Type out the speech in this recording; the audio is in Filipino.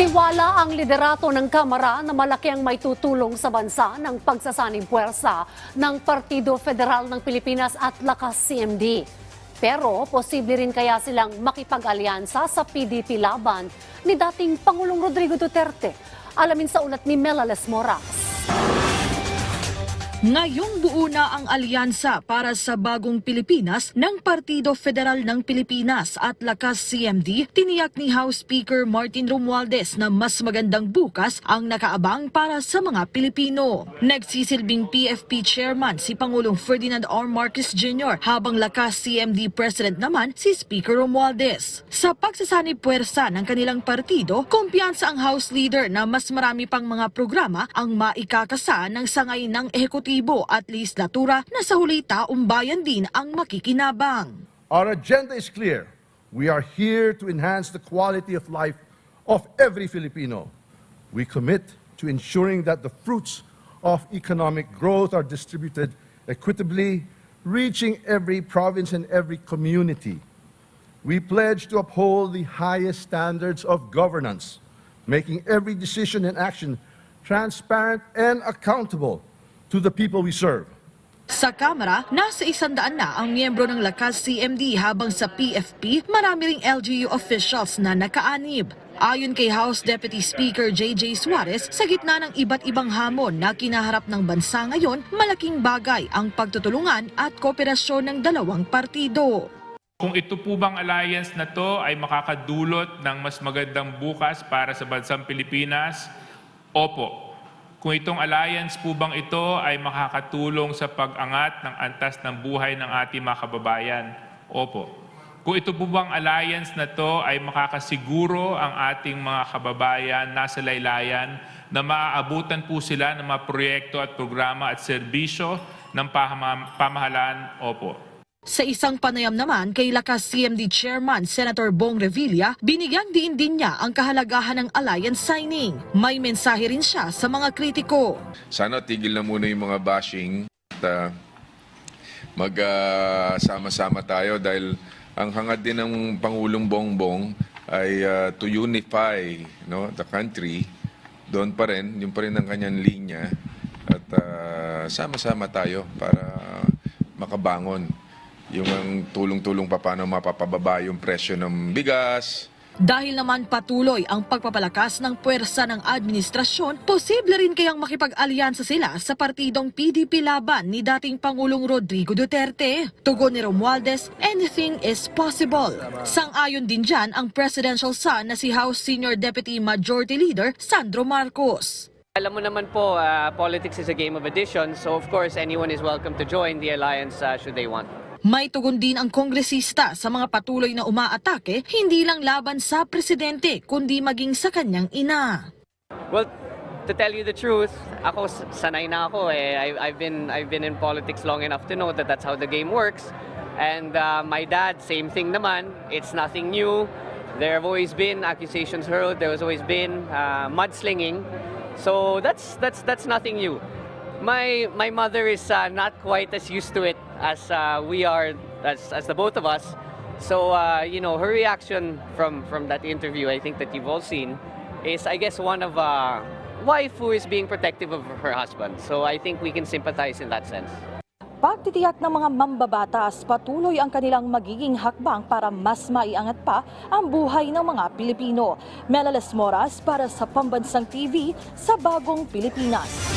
Tiwala ang liderato ng Kamara na malaki ang may tutulong sa bansa ng pagsasaning puwersa ng Partido Federal ng Pilipinas at Lakas CMD. Pero posible rin kaya silang makipag-alyansa sa PDP laban ni dating Pangulong Rodrigo Duterte. Alamin sa ulat ni Melales Moras. Ngayong buo na ang alyansa para sa bagong Pilipinas ng Partido Federal ng Pilipinas at Lakas CMD, tiniyak ni House Speaker Martin Romualdez na mas magandang bukas ang nakaabang para sa mga Pilipino. Nagsisilbing PFP Chairman si Pangulong Ferdinand R. Marcos Jr. habang Lakas CMD President naman si Speaker Romualdez. Sa pagsasanib puwersa ng kanilang partido, kumpiyansa ang House Leader na mas marami pang mga programa ang maikakasa ng sangay ng ehekutibo at legislatura na sa huli taong din ang makikinabang. Our agenda is clear. We are here to enhance the quality of life of every Filipino. We commit to ensuring that the fruits of economic growth are distributed equitably, reaching every province and every community. We pledge to uphold the highest standards of governance, making every decision and action transparent and accountable to the people we serve. Sa Kamara, nasa isandaan na ang miyembro ng Lakas CMD habang sa PFP, marami ring LGU officials na nakaanib. Ayon kay House Deputy Speaker J.J. Suarez, sa gitna ng iba't ibang hamon na kinaharap ng bansa ngayon, malaking bagay ang pagtutulungan at kooperasyon ng dalawang partido. Kung ito po bang alliance na to ay makakadulot ng mas magandang bukas para sa bansang Pilipinas, opo. Kung itong alliance po bang ito ay makakatulong sa pag-angat ng antas ng buhay ng ating mga kababayan, opo. Kung ito po bang alliance na to ay makakasiguro ang ating mga kababayan nasa laylayan na maaabutan po sila ng mga proyekto at programa at serbisyo ng pamahalaan, opo. Sa isang panayam naman kay Lakas CMD Chairman Senator Bong Revilla, binigyan din din niya ang kahalagahan ng alliance signing. May mensahe rin siya sa mga kritiko. sana tigil na muna yung mga bashing at uh, magsama-sama tayo dahil ang hangad din ng Pangulong Bongbong ay uh, to unify no, the country. Doon pa rin, yun pa rin ang kanyang linya at uh, sama-sama tayo para makabangon yung ang tulong-tulong pa paano mapapababa yung presyo ng bigas, Dahil naman patuloy ang pagpapalakas ng puwersa ng administrasyon, posible rin kayang makipag-alyansa sila sa partidong PDP laban ni dating Pangulong Rodrigo Duterte. Tugon ni Romualdez, anything is possible. Sang-ayon din dyan ang presidential son na si House Senior Deputy Majority Leader Sandro Marcos. Alam mo naman po, uh, politics is a game of addition, so of course anyone is welcome to join the alliance uh, should they want. May tugon din ang kongresista sa mga patuloy na umaatake, hindi lang laban sa presidente, kundi maging sa kanyang ina. Well, to tell you the truth, ako sanay na ako eh. I, I've been I've been in politics long enough to know that that's how the game works. And uh, my dad, same thing naman. It's nothing new. There have always been accusations hurled. There has always been uh, mudslinging. So that's that's that's nothing new. My my mother is uh, not quite as used to it as uh, we are as as the both of us. So uh, you know her reaction from from that interview, I think that you've all seen, is I guess one of a wife who is being protective of her husband. So I think we can sympathize in that sense. Pagtitiyak ng mga mambabatas, patuloy ang kanilang magiging hakbang para mas maiangat pa ang buhay ng mga Pilipino. Melales Moras para sa Pambansang TV sa Bagong Pilipinas.